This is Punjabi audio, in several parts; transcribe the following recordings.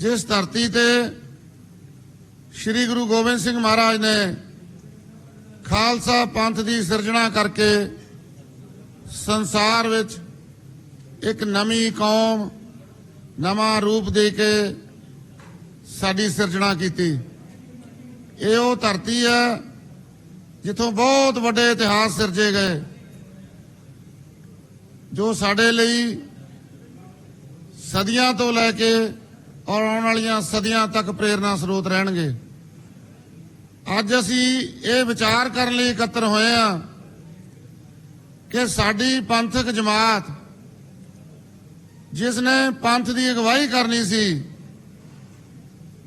ਜਿਸ ਧਰਤੀ ਤੇ ਸ੍ਰੀ ਗੁਰੂ ਗੋਬਿੰਦ ਸਿੰਘ ਮਹਾਰਾਜ ਨੇ ਖਾਲਸਾ ਪੰਥ ਦੀ ਸਿਰਜਣਾ ਕਰਕੇ ਸੰਸਾਰ ਵਿੱਚ ਇੱਕ ਨਵੀਂ ਕੌਮ, ਨਵਾਂ ਰੂਪ ਦੇ ਕੇ ਸਾਡੀ ਸਿਰਜਣਾ ਕੀਤੀ। ਇਹ ਉਹ ਧਰਤੀ ਹੈ ਜਿੱਥੋਂ ਬਹੁਤ ਵੱਡੇ ਇਤਿਹਾਸ ਸਿਰਜੇ ਗਏ, ਜੋ ਸਾਡੇ ਲਈ ਸਦੀਆਂ ਤੋਂ ਲੈ ਕੇ ਔਰ ਆਉਣ ਵਾਲੀਆਂ ਸਦੀਆਂ ਤੱਕ ਪ੍ਰੇਰਣਾ ਸਰੋਤ ਰਹਿਣਗੇ। ਅੱਜ ਅਸੀਂ ਇਹ ਵਿਚਾਰ ਕਰਨ ਲਈ ਇਕੱਤਰ ਹੋਏ ਹਾਂ ਕਿ ਸਾਡੀ ਪੰਥਕ ਜਮਾਤ ਜਿਸ ਨੇ ਪੰਥ ਦੀ ਅਗਵਾਈ ਕਰਨੀ ਸੀ,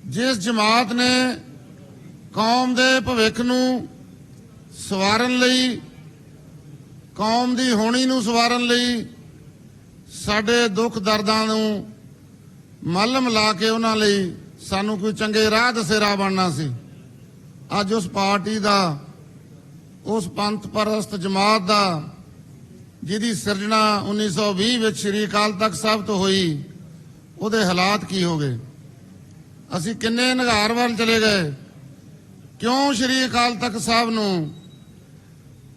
ਜਿਸ ਜਮਾਤ ਨੇ ਕੌਮ ਦੇ ਭਵਿੱਖ ਨੂੰ ਸਵਾਰਨ ਲਈ, ਕੌਮ ਦੀ ਹੋਣੀ ਨੂੰ ਸਵਾਰਨ ਲਈ ਸਾਡੇ ਦੁੱਖ ਦਰਦਾਂ ਨੂੰ ਮੱਲਮ ਲਾ ਕੇ ਉਹਨਾਂ ਲਈ ਸਾਨੂੰ ਕੋਈ ਚੰਗੇ ਰਾਹ ਦਸੇਰਾ ਬਣਨਾ ਸੀ। ਅੱਜ ਉਸ ਪਾਰਟੀ ਦਾ, ਉਸ ਪੰਥ ਪਰਸਤ ਜਮਾਤ ਦਾ, ਜਿਹਦੀ ਸਿਰਜਣਾ 1920 ਵਿੱਚ ਸ੍ਰੀ ਅਕਾਲ ਤਖਤ ਸਾਹਿਬ ਤੋਂ ਹੋਈ, ਉਹਦੇ ਹਾਲਾਤ ਕੀ ਹੋ ਗਏ? ਅਸੀਂ ਕਿੰਨੇ ਨਿਗਾਰ ਵੱਲ ਚਲੇ ਗਏ? ਕਿਉਂ ਸ੍ਰੀ ਅਕਾਲ ਤਖਤ ਸਾਹਿਬ ਨੂੰ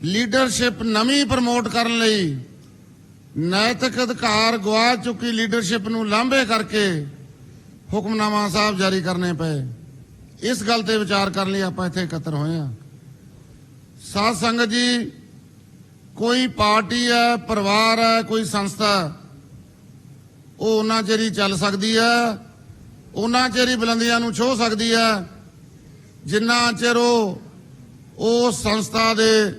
ਲੀਡਰਸ਼ਿਪ ਨਵੀਂ ਪ੍ਰਮੋਟ ਕਰਨ ਲਈ ਨੈਤਿਕ ਅਧਿਕਾਰ ਗਵਾ ਚੁੱਕੀ ਲੀਡਰਸ਼ਿਪ ਨੂੰ ਲਾਂਭੇ ਕਰਕੇ ਹੁਕਮਨਾਮਾ ਸਾਹਿਬ ਜਾਰੀ ਕਰਨੇ ਪਏ। ਇਸ ਗੱਲ ਤੇ ਵਿਚਾਰ ਕਰਨ ਲਈ ਆਪਾਂ ਇੱਥੇ ਇਕੱਤਰ ਹੋਏ ਹਾਂ। ਸਾਧ ਸੰਗਤ ਜੀ, ਕੋਈ ਪਾਰਟੀ ਹੈ, ਪਰਿਵਾਰ ਹੈ, ਕੋਈ ਸੰਸਥਾ, ਉਹ ਉਹਨਾਂ ਚਿਰ ਹੀ ਚੱਲ ਸਕਦੀ ਹੈ, ਉਹਨਾਂ ਚਿਰ ਹੀ ਬੁਲੰਦੀਆਂ ਨੂੰ ਛੋਹ ਸਕਦੀ ਹੈ, ਜਿੰਨਾ ਚਿਰ ਉਹ ਉਸ ਸੰਸਥਾ ਦੇ,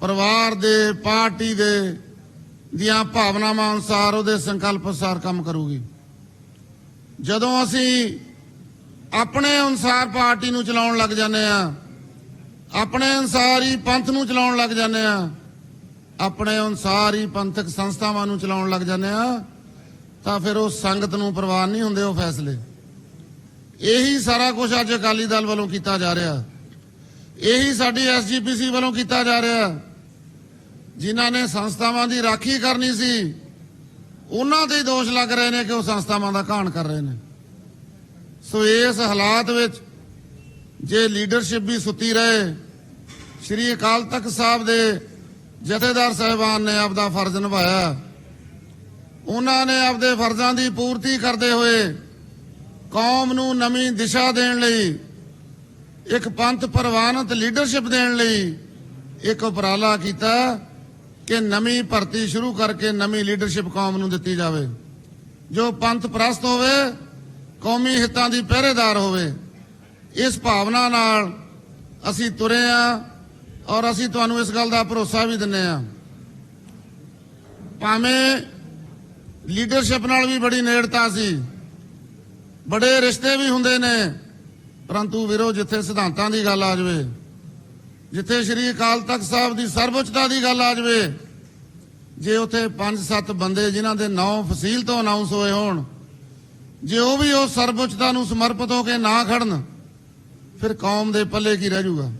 ਪਰਿਵਾਰ ਦੇ, ਪਾਰਟੀ ਦੇ ਦੀਆਂ ਭਾਵਨਾਵਾਂ ਅਨੁਸਾਰ ਉਹਦੇ ਸੰਕਲਪ ਅਨੁਸਾਰ ਕੰਮ ਕਰੂਗੀ। ਜਦੋਂ ਅਸੀਂ ਆਪਣੇ ਅਨੁਸਾਰ ਪਾਰਟੀ ਨੂੰ ਚਲਾਉਣ ਲੱਗ ਜਾਂਦੇ ਆ ਆਪਣੇ ਅਨੁਸਾਰ ਹੀ ਪੰਥ ਨੂੰ ਚਲਾਉਣ ਲੱਗ ਜਾਂਦੇ ਆ ਆਪਣੇ ਅਨੁਸਾਰ ਹੀ ਪੰਥਕ ਸੰਸਥਾਵਾਂ ਨੂੰ ਚਲਾਉਣ ਲੱਗ ਜਾਂਦੇ ਆ ਤਾਂ ਫਿਰ ਉਹ ਸੰਗਤ ਨੂੰ ਪ੍ਰਵਾਨ ਨਹੀਂ ਹੁੰਦੇ ਉਹ ਫੈਸਲੇ। ਇਹੀ ਸਾਰਾ ਕੁਝ ਅੱਜ ਅਕਾਲੀ ਦਲ ਵੱਲੋਂ ਕੀਤਾ ਜਾ ਰਿਹਾ। ਇਹੀ ਸਾਡੀ ਐਸਜੀਪੀਸੀ ਵੱਲੋਂ ਕੀਤਾ ਜਾ ਰਿਹਾ। ਜਿਨ੍ਹਾਂ ਨੇ ਸੰਸਥਾਵਾਂ ਦੀ ਰਾਖੀ ਕਰਨੀ ਸੀ, ਉਹਨਾਂ ਤੇ ਹੀ ਦੋਸ਼ ਲੱਗ ਰਹੇ ਨੇ ਕਿ ਉਹ ਸੰਸਥਾਵਾਂ ਦਾ ਘਾਣ ਕਰ ਰਹੇ ਨੇ। ਸੋ ਇਸ ਹਾਲਾਤ ਵਿੱਚ ਜੇ ਲੀਡਰਸ਼ਿਪ ਵੀ ਸੁੱਤੀ ਰਹੇ, ਸ਼੍ਰੀ ਅਕਾਲ ਤਖਤ ਸਾਹਿਬ ਦੇ ਜਥੇਦਾਰ ਸਾਹਿਬਾਨ ਨੇ ਆਪਦਾ ਫਰਜ਼ ਨਿਭਾਇਆ। ਉਹਨਾਂ ਨੇ ਆਪਦੇ ਫਰਜ਼ਾਂ ਦੀ ਪੂਰਤੀ ਕਰਦੇ ਹੋਏ ਕੌਮ ਨੂੰ ਨਵੀਂ ਦਿਸ਼ਾ ਦੇਣ ਲਈ, ਇੱਕ ਪੰਥ ਪ੍ਰਵਾਨਿਤ ਲੀਡਰਸ਼ਿਪ ਦੇਣ ਲਈ ਇੱਕ ਉਪਰਾਲਾ ਕੀਤਾ। ਕਿ ਨਵੀਂ ਭਰਤੀ ਸ਼ੁਰੂ ਕਰਕੇ ਨਵੀਂ ਲੀਡਰਸ਼ਿਪ ਕੌਮ ਨੂੰ ਦਿੱਤੀ ਜਾਵੇ। ਜੋ ਪੰਥ ਪ੍ਰਸਤ ਹੋਵੇ, ਕੌਮੀ ਹਿੱਤਾਂ ਦੀ ਪਹਿਰੇਦਾਰ ਹੋਵੇ, ਇਸ ਭਾਵਨਾ ਨਾਲ ਅਸੀਂ ਤੁਰੇ ਆ ਔਰ ਅਸੀਂ ਤੁਹਾਨੂੰ ਇਸ ਗੱਲ ਦਾ ਭਰੋਸਾ ਵੀ ਦਿੰਨੇ ਆ। ਭਾਵੇਂ ਲੀਡਰਸ਼ਿਪ ਨਾਲ ਵੀ ਬੜੀ ਨੇੜਤਾ ਸੀ, ਬੜੇ ਰਿਸ਼ਤੇ ਵੀ ਹੁੰਦੇ ਨੇ, ਪਰੰਤੂ ਵੀਰੋ, ਜਿੱਥੇ ਸਿਧਾਂਤਾਂ ਦੀ ਗੱਲ ਆ ਜਾਵੇ ਜਿੱਥੇ ਸ਼੍ਰੀ ਅਕਾਲ ਤਖਤ ਸਾਹਿਬ ਦੀ ਸਰਵਉੱਚਤਾ ਦੀ ਗੱਲ ਆ ਜਾਵੇ, ਜੇ ਉੱਥੇ 5-7 ਬੰਦੇ ਜਿਨ੍ਹਾਂ ਦੇ ਨਾਂ ਫਸੀਲ ਤੋਂ ਅਨਾਉਂਸ ਹੋਏ ਹੋਣ, ਜੇ ਉਹ ਵੀ ਉਹ ਸਰਵਉੱਚਤਾ ਨੂੰ ਸਮਰਪਿਤ ਹੋ ਕੇ ਨਾ ਖੜਨ, ਫਿਰ ਕੌਮ ਦੇ ਪੱਲੇ ਕੀ ਰਹਿ ਜਾਊਗਾ?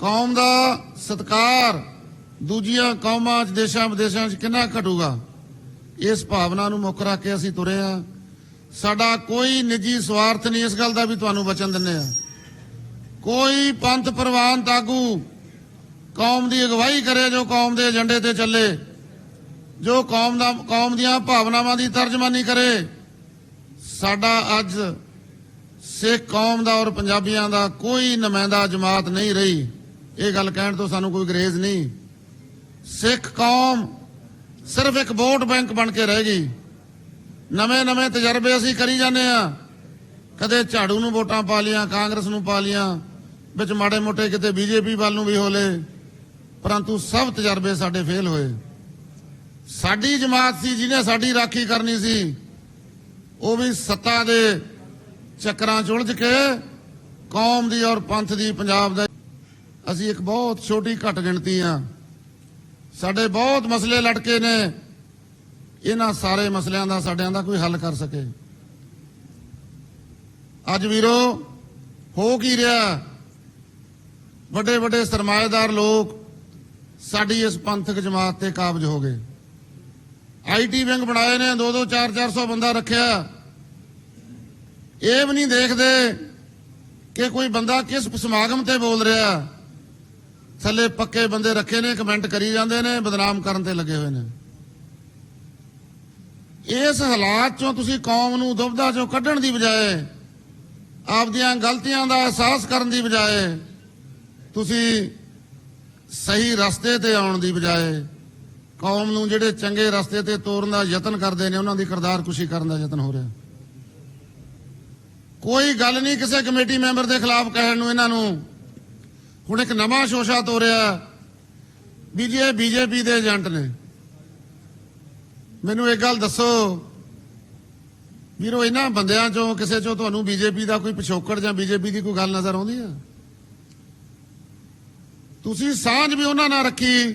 ਕੌਮ ਦਾ ਸਤਕਾਰ ਦੂਜੀਆਂ ਕੌਮਾਂ 'ਚ, ਦੇਸ਼ਾਂ ਵਿਦੇਸ਼ਾਂ 'ਚ ਕਿੰਨਾ ਘਟੂਗਾ? ਇਸ ਭਾਵਨਾ ਨੂੰ ਮੁੱਖ ਰੱਖ ਕੇ ਅਸੀਂ ਤੁਰੇ ਆ। ਸਾਡਾ ਕੋਈ ਨਿੱਜੀ ਸਵਾਰਥ ਨਹੀਂ ਇਸ ਗੱਲ ਦਾ ਵੀ ਤੁਹਾਨੂੰ ਵਚਨ ਦਿੰਨੇ ਆ। ਕੋਈ ਪੰਥ ਪ੍ਰਵਾਨ ਆਗੂ ਕੌਮ ਦੀ ਅਗਵਾਈ ਕਰੇ ਜੋ ਕੌਮ ਦੇ ਏਜੰਡੇ ਤੇ ਚੱਲੇ, ਜੋ ਕੌਮ ਦਾ ਕੌਮ ਦੀਆਂ ਭਾਵਨਾਵਾਂ ਦੀ ਤਰਜਮਾਨੀ ਕਰੇ। ਸਾਡਾ ਅੱਜ ਸਿੱਖ ਕੌਮ ਦਾ ਔਰ ਪੰਜਾਬੀਆਂ ਦਾ ਕੋਈ ਨੁਮਾਇੰਦਾ ਜਮਾਤ ਨਹੀਂ ਰਹੀ। ਇਹ ਗੱਲ ਕਹਿਣ ਤੋਂ ਸਾਨੂੰ ਕੋਈ ਗਰੇਜ਼ ਨਹੀਂ। ਸਿੱਖ ਕੌਮ ਸਿਰਫ ਇੱਕ ਵੋਟ ਬੈਂਕ ਬਣ ਕੇ ਰਹਿ ਗਈ। ਨਵੇਂ ਨਵੇਂ ਤਜਰਬੇ ਅਸੀਂ ਕਰੀ ਜਾਂਦੇ ਆ ਕਦੇ ਝਾੜੂ ਨੂੰ ਵੋਟਾਂ ਪਾ ਲੀਆਂ, ਕਾਂਗਰਸ ਨੂੰ ਪਾ ਲੀਆਂ। ਵਿੱਚ ਮਾੜੇ ਮੋਟੇ ਕਿਤੇ ਬੀਜੇਪੀ ਵੱਲ ਨੂੰ ਵੀ ਹੋਲੇ, ਪਰੰਤੂ ਸਭ ਤਜਰਬੇ ਸਾਡੇ ਫੇਲ ਹੋਏ। ਸਾਡੀ ਜਮਾਤ ਸੀ, ਜਿਹਨੇ ਸਾਡੀ ਰਾਖੀ ਕਰਨੀ ਸੀ, ਉਹ ਵੀ ਸੱਤਾ ਦੇ ਚੱਕਰਾਂ 'ਚ ਉਲਝ ਕੇ ਕੌਮ ਦੀ ਔਰ ਪੰਥ ਦੀ, ਪੰਜਾਬ ਦਾ। ਅਸੀਂ ਇੱਕ ਬਹੁਤ ਛੋਟੀ ਘੱਟ ਗਿਣਤੀ ਆ। ਸਾਡੇ ਬਹੁਤ ਮਸਲੇ ਲਟਕੇ ਨੇ। ਇਹਨਾਂ ਸਾਰੇ ਮਸਲਿਆਂ ਦਾ ਸਾਡਿਆਂ ਦਾ ਕੋਈ ਹੱਲ ਕਰ ਸਕੇ। ਅੱਜ ਵੀਰੋ, ਹੋ ਕੀ ਰਿਹਾ? ਵੱਡੇ ਵੱਡੇ ਸਰਮਾਏਦਾਰ ਲੋਕ ਸਾਡੀ ਇਸ ਪੰਥਕ ਜਮਾਤ ਤੇ ਕਾਬਜ ਹੋ ਗਏ। ਆਈਟੀ ਵਿੰਗ ਬਣਾਏ ਨੇ 2 2 4 400 ਬੰਦਾ ਰੱਖਿਆ। ਇਹ ਵੀ ਨਹੀਂ ਦੇਖਦੇ ਕਿ ਕੋਈ ਬੰਦਾ ਕਿਸ ਸਮਾਗਮ ਤੇ ਬੋਲ ਰਿਹਾ। ਥੱਲੇ ਪੱਕੇ ਬੰਦੇ ਰੱਖੇ ਨੇ, ਕਮੈਂਟ ਕਰੀ ਜਾਂਦੇ ਨੇ, ਬਦਨਾਮ ਕਰਨ ਤੇ ਲੱਗੇ ਹੋਏ ਨੇ। ਇਸ ਹਾਲਾਤ ਚੋਂ ਤੁਸੀਂ ਕੌਮ ਨੂੰ ਦੁਬਦਾ ਚੋਂ ਕੱਢਣ ਦੀ ਬਜਾਏ, ਆਪਦੀਆਂ ਗਲਤੀਆਂ ਦਾ ਅਹਿਸਾਸ ਕਰਨ ਦੀ ਬਜਾਏ ਤੁਸੀਂ ਸਹੀ ਰਸਤੇ ਤੇ ਆਉਣ ਦੀ ਬਜਾਏ ਕੌਮ ਨੂੰ ਜਿਹੜੇ ਚੰਗੇ ਰਸਤੇ ਤੇ ਤੋਰਨ ਦਾ ਯਤਨ ਕਰਦੇ ਨੇ, ਉਹਨਾਂ ਦੀ ਕਿਰਦਾਰਕੁਸ਼ੀ ਕਰਨ ਦਾ ਯਤਨ ਹੋ ਰਿਹਾ। ਕੋਈ ਗੱਲ ਨਹੀਂ ਕਿਸੇ ਕਮੇਟੀ ਮੈਂਬਰ ਦੇ ਖਿਲਾਫ ਕਹਿਣ ਨੂੰ ਇਹਨਾਂ ਨੂੰ। ਹੁਣ ਇੱਕ ਨਵਾਂ ਸ਼ੋਸ਼ਾ ਤੋਰਿਆ ਵੀ ਜੇ ਇਹ ਬੀਜੇਪੀ ਦੇ ਏਜੰਟ ਨੇ। ਮੈਨੂੰ ਇੱਕ ਗੱਲ ਦੱਸੋ, ਵੀਰੋ, ਇਹਨਾਂ ਬੰਦਿਆਂ ਚੋਂ, ਕਿਸੇ ਚੋਂ ਤੁਹਾਨੂੰ ਬੀਜੇਪੀ ਦਾ ਕੋਈ ਪਿਛੋਕੜ ਜਾਂ ਬੀਜੇਪੀ ਦੀ ਕੋਈ ਗੱਲ ਨਜ਼ਰ ਆਉਂਦੀ ਆ? ਤੁਸੀਂ ਸਾਂਝ ਵੀ ਉਹਨਾਂ ਨਾਲ ਰੱਖੀ,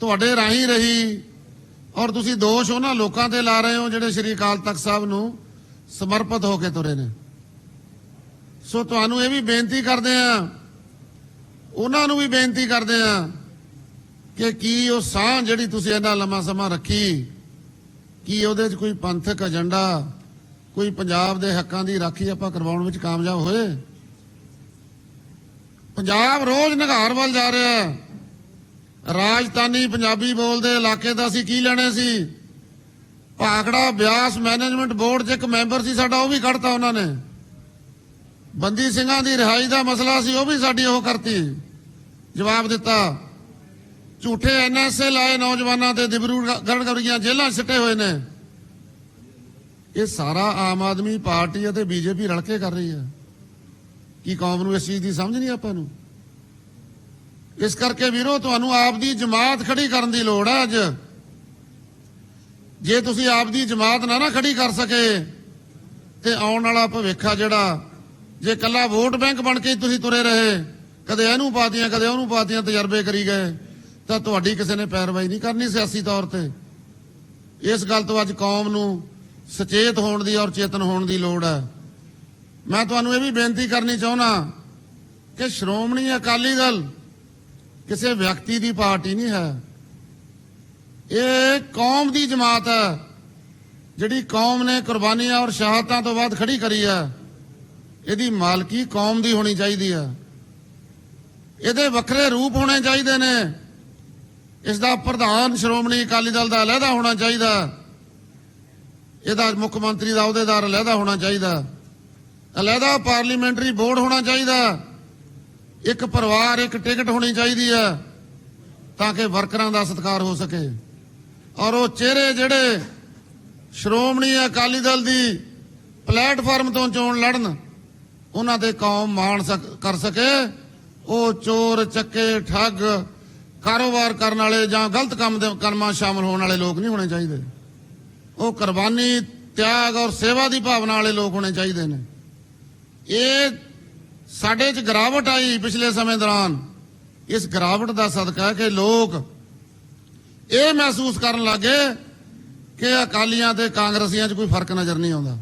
ਤੁਹਾਡੇ ਰਾਹੀਂ ਰਹੀ, ਔਰ ਤੁਸੀਂ ਦੋਸ਼ ਉਹਨਾਂ ਲੋਕਾਂ ਤੇ ਲਾ ਰਹੇ ਹੋ ਜਿਹੜੇ ਸ੍ਰੀ ਅਕਾਲ ਤਖਤ ਸਾਹਿਬ ਨੂੰ ਸਮਰਪਿਤ ਹੋ ਕੇ ਤੁਰੇ ਨੇ। ਸੋ ਤੁਹਾਨੂੰ ਇਹ ਵੀ ਬੇਨਤੀ ਕਰਦੇ ਆ ਉਹਨਾਂ ਨੂੰ ਵੀ ਬੇਨਤੀ ਕਰਦੇ ਆ ਕਿ ਕੀ ਉਹ ਸਾਂਝ ਜਿਹੜੀ ਤੁਸੀਂ ਇੰਨਾ ਲੰਮਾ ਸਮਾਂ ਰੱਖੀ, ਕੀ ਉਹਦੇ 'ਚ ਕੋਈ ਪੰਥਕ ਏਜੰਡਾ ਕੋਈ ਪੰਜਾਬ ਦੇ ਹੱਕਾਂ ਦੀ ਰਾਖੀ ਆਪਾਂ ਕਰਵਾਉਣ ਵਿੱਚ ਕਾਮਯਾਬ ਹੋਏ? ਪੰਜਾਬ ਰੋਜ਼ ਨਿਘਾਰ ਵੱਲ ਜਾ ਰਿਹਾ ਹੈ। ਰਾਜਧਾਨੀ ਪੰਜਾਬੀ ਬੋਲਦੇ ਇਲਾਕੇ ਦਾ ਅਸੀਂ ਕੀ ਲੈਣੇ ਸੀ? ਭਾਖੜਾ ਬਿਆਸ ਮੈਨੇਜਮੈਂਟ ਬੋਰਡ 'ਚ ਇੱਕ ਮੈਂਬਰ ਸੀ ਸਾਡਾ, ਉਹ ਵੀ ਕੱਢਤਾ ਉਹਨਾਂ ਨੇ। ਬੰਦੀ ਸਿੰਘਾਂ ਦੀ ਰਿਹਾਈ ਦਾ ਮਸਲਾ ਸੀ, ਉਹ ਵੀ ਸਾਡੀ ਉਹ ਕਰਤੀ। ਜਵਾਬ ਦਿੱਤਾ। ਝੂਠੇ ਐਨਐਸਏ ਲਾਏ ਨੌਜਵਾਨਾਂ ਤੇ ਦਿਬਰੂਗੜ੍ਹ ਵਰਗੀਆਂ ਜੇਲ੍ਹਾਂ 'ਚ ਸਿੱਟੇ ਹੋਏ ਨੇ। ਇਹ ਸਾਰਾ ਆਮ ਆਦਮੀ ਪਾਰਟੀ ਅਤੇ ਬੀਜੇਪੀ ਰਲ ਕੇ ਕਰ ਰਹੀ ਹੈ। ਕੀ ਕੌਮ ਨੂੰ ਇਸ ਚੀਜ਼ ਦੀ ਸਮਝ ਨਹੀਂ ਆਪਾਂ ਨੂੰ? ਇਸ ਕਰਕੇ ਵੀਰੋ, ਤੁਹਾਨੂੰ ਆਪ ਦੀ ਜਮਾਤ ਖੜੀ ਕਰਨ ਦੀ ਲੋੜ ਹੈ ਅੱਜ। ਜੇ ਤੁਸੀਂ ਆਪ ਦੀ ਜਮਾਤ ਨਾ ਨਾ ਖੜੀ ਕਰ ਸਕੇ, ਤੇ ਆਉਣ ਵਾਲਾ ਭਵਿੱਖ ਆ ਜਿਹੜਾ, ਜੇ ਕੱਲਾ ਵੋਟ ਬੈਂਕ ਬਣ ਕੇ ਹੀ ਤੁਸੀਂ ਤੁਰੇ ਰਹੇ, ਕਦੇ ਇਹਨੂੰ ਪਾਤੀਆਂ, ਕਦੇ ਉਹਨੂੰ ਪਾਤੀਆਂ, ਤਜਰਬੇ ਕਰੀ ਗਏ, ਤਾਂ ਤੁਹਾਡੀ ਕਿਸੇ ਨੇ ਪੈਰਵਾਈ ਨਹੀਂ ਕਰਨੀ ਸਿਆਸੀ ਤੌਰ ਤੇ। ਇਸ ਗੱਲ ਤੋਂ ਅੱਜ ਕੌਮ ਨੂੰ ਸੁਚੇਤ ਹੋਣ ਦੀ ਔਰ ਚੇਤਨ ਹੋਣ ਦੀ ਲੋੜ ਹੈ। ਮੈਂ ਤੁਹਾਨੂੰ ਇਹ ਵੀ ਬੇਨਤੀ ਕਰਨੀ ਚਾਹੁੰਦਾ ਕਿ ਸ਼੍ਰੋਮਣੀ ਅਕਾਲੀ ਦਲ ਕਿਸੇ ਵਿਅਕਤੀ ਦੀ ਪਾਰਟੀ ਨਹੀਂ ਹੈ। ਇਹ ਕੌਮ ਦੀ ਜਮਾਤ ਹੈ, ਜਿਹੜੀ ਕੌਮ ਨੇ ਕੁਰਬਾਨੀਆਂ ਔਰ ਸ਼ਹਾਦਤਾਂ ਤੋਂ ਬਾਅਦ ਖੜੀ ਕਰੀ ਹੈ। ਇਹਦੀ ਮਾਲਕੀ ਕੌਮ ਦੀ ਹੋਣੀ ਚਾਹੀਦੀ ਹੈ। ਇਹਦੇ ਵੱਖਰੇ ਰੂਪ ਹੋਣੇ ਚਾਹੀਦੇ ਨੇ। ਇਸ ਦਾ ਪ੍ਰਧਾਨ ਸ਼੍ਰੋਮਣੀ ਅਕਾਲੀ ਦਲ ਦਾ ਅਲੱਗਾ ਹੋਣਾ ਚਾਹੀਦਾ। ਇਹਦਾ ਮੁੱਖ ਮੰਤਰੀ ਦਾ ਅਹੁਦੇਦਾਰ ਅਲੱਗਾ ਹੋਣਾ ਚਾਹੀਦਾ। ਅਲੱਗਾ ਪਾਰਲੀਮੈਂਟਰੀ ਬੋਰਡ ਹੋਣਾ ਚਾਹੀਦਾ। ਇੱਕ ਪਰਿਵਾਰ, ਇੱਕ ਟਿਕਟ ਹੋਣੀ ਚਾਹੀਦੀ ਹੈ ਤਾਂ ਕਿ ਵਰਕਰਾਂ ਦਾ ਸਤਿਕਾਰ ਹੋ ਸਕੇ। ਔਰ ਉਹ ਚਿਹਰੇ ਜਿਹੜੇ ਸ਼੍ਰੋਮਣੀ ਅਕਾਲੀ ਦਲ ਦੀ ਪਲੇਟਫਾਰਮ ਤੋਂ ਚੋਣ ਲੜਨ, ਉਹਨਾਂ ਤੇ ਕੌਮ ਮਾਣ ਸਕ- ਕਰ ਸਕੇ। ਉਹ ਚੋਰ, ਚੱਕੇ, ਠੱਗ, ਕਾਰੋਬਾਰ ਕਰਨ ਵਾਲੇ ਜਾਂ ਗਲਤ ਕੰਮ ਦੇ ਕਰਮਾਂ 'ਚ ਸ਼ਾਮਲ ਹੋਣ ਵਾਲੇ ਲੋਕ ਨਹੀਂ ਹੋਣੇ ਚਾਹੀਦੇ। ਉਹ ਕੁਰਬਾਨੀ, ਤਿਆਗ ਔਰ ਸੇਵਾ ਦੀ ਭਾਵਨਾ ਵਾਲੇ ਲੋਕ ਹੋਣੇ ਚਾਹੀਦੇ ਨੇ। ਇਹ ਸਾਡੇ 'ਚ ਗਿਰਾਵਟ ਆਈ ਪਿਛਲੇ ਸਮੇਂ ਦੌਰਾਨ। ਇਸ ਗਿਰਾਵਟ ਦਾ ਸਦਕਾ ਹੈ ਕਿ ਲੋਕ ਇਹ ਮਹਿਸੂਸ ਕਰਨ ਲੱਗੇ ਕਿ ਅਕਾਲੀਆਂ ਤੇ ਕਾਂਗਰਸੀਆਂ 'ਚ ਕੋਈ ਫ਼ਰਕ ਨਜ਼ਰ ਨਹੀਂ ਆਉਂਦਾ।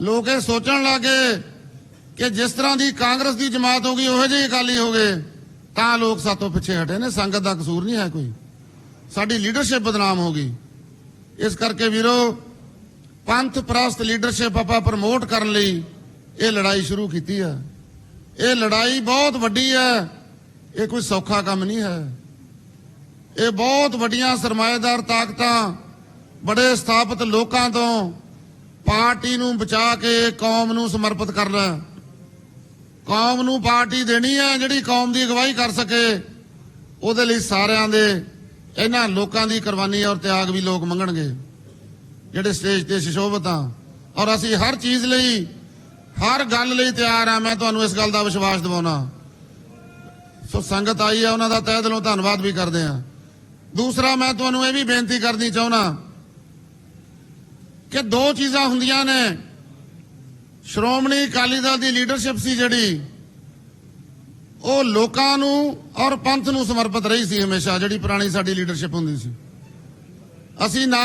ਲੋਕ ਇਹ ਸੋਚਣ ਲੱਗੇ ਕਿ ਜਿਸ ਤਰ੍ਹਾਂ ਦੀ ਕਾਂਗਰਸ ਦੀ ਜਮਾਤ ਹੋ ਗਈ, ਉਹੋ ਜਿਹੇ ਅਕਾਲੀ ਹੋ ਗਏ, ਤਾਂ ਲੋਕ ਸਾਤੋਂ ਪਿੱਛੇ ਹਟੇ ਨੇ। ਸੰਗਤ ਦਾ ਕਸੂਰ ਨਹੀਂ ਹੈ ਕੋਈ। ਸਾਡੀ ਲੀਡਰਸ਼ਿਪ ਬਦਨਾਮ ਹੋ ਗਈ। ਇਸ ਕਰਕੇ ਵੀਰੋ, ਪੰਥ ਪ੍ਰਸਤ ਲੀਡਰਸ਼ਿਪ ਆਪਾਂ ਪ੍ਰਮੋਟ ਕਰਨ ਲਈ ਇਹ ਲੜਾਈ ਸ਼ੁਰੂ ਕੀਤੀ ਹੈ। ਇਹ ਲੜਾਈ ਬਹੁਤ ਵੱਡੀ ਹੈ। ਇਹ ਕੋਈ ਸੌਖਾ ਕੰਮ ਨਹੀਂ ਹੈ। ਇਹ ਬਹੁਤ ਵੱਡੀਆਂ ਸਰਮਾਏਦਾਰ ਤਾਕਤਾਂ ਬੜੇ ਸਥਾਪਿਤ ਲੋਕਾਂ ਤੋਂ ਪਾਰਟੀ ਨੂੰ ਬਚਾ ਕੇ ਕੌਮ ਨੂੰ ਸਮਰਪਿਤ ਕਰਨਾ ਕੌਮ ਨੂੰ ਪਾਰਟੀ ਦੇਣੀ ਹੈ, ਜਿਹੜੀ ਕੌਮ ਦੀ ਅਗਵਾਈ ਕਰ ਸਕੇ। ਉਹਦੇ ਲਈ ਸਾਰਿਆਂ ਦੇ, ਇਹਨਾਂ ਲੋਕਾਂ ਦੀ ਕੁਰਬਾਨੀ ਔਰ ਤਿਆਗ ਵੀ ਲੋਕ ਮੰਗਣਗੇ। ਜਿਹੜੇ ਸਟੇਜ ਤੇ ਸ਼ਿਸ਼ੋਭਤ ਆ ਔਰ ਅਸੀਂ ਹਰ ਚੀਜ਼ ਲਈ ਹਰ ਗੱਲ ਲਈ ਤਿਆਰ ਆ, ਮੈਂ ਤੁਹਾਨੂੰ ਇਸ ਗੱਲ ਦਾ ਵਿਸ਼ਵਾਸ ਦਿਵਾਉਣਾ। ਸੋ ਸੰਗਤ ਆਈ ਹੈ ਉਹਨਾਂ ਦਾ ਤਹਿ ਦਿਲੋਂ ਧੰਨਵਾਦ ਵੀ ਕਰਦੇ ਆ। ਦੂਸਰਾ, ਮੈਂ ਤੁਹਾਨੂੰ ਇਹ ਵੀ ਬੇਨਤੀ ਕਰਨੀ ਚਾਹੁੰਦਾ ਕਿ ਦੋ ਚੀਜ਼ਾਂ ਹੁੰਦੀਆਂ ਨੇ। ਸ਼੍ਰੋਮਣੀ ਅਕਾਲੀ ਦਲ ਦੀ ਲੀਡਰਸ਼ਿਪ ਸੀ ਜਿਹੜੀ, ਉਹ ਲੋਕਾਂ ਨੂੰ ਔਰ ਪੰਥ ਨੂੰ ਸਮਰਪਿਤ ਰਹੀ ਸੀ ਹਮੇਸ਼ਾ, ਜਿਹੜੀ ਪੁਰਾਣੀ ਸਾਡੀ ਲੀਡਰਸ਼ਿਪ ਹੁੰਦੀ ਸੀ। ਅਸੀਂ ਨਾ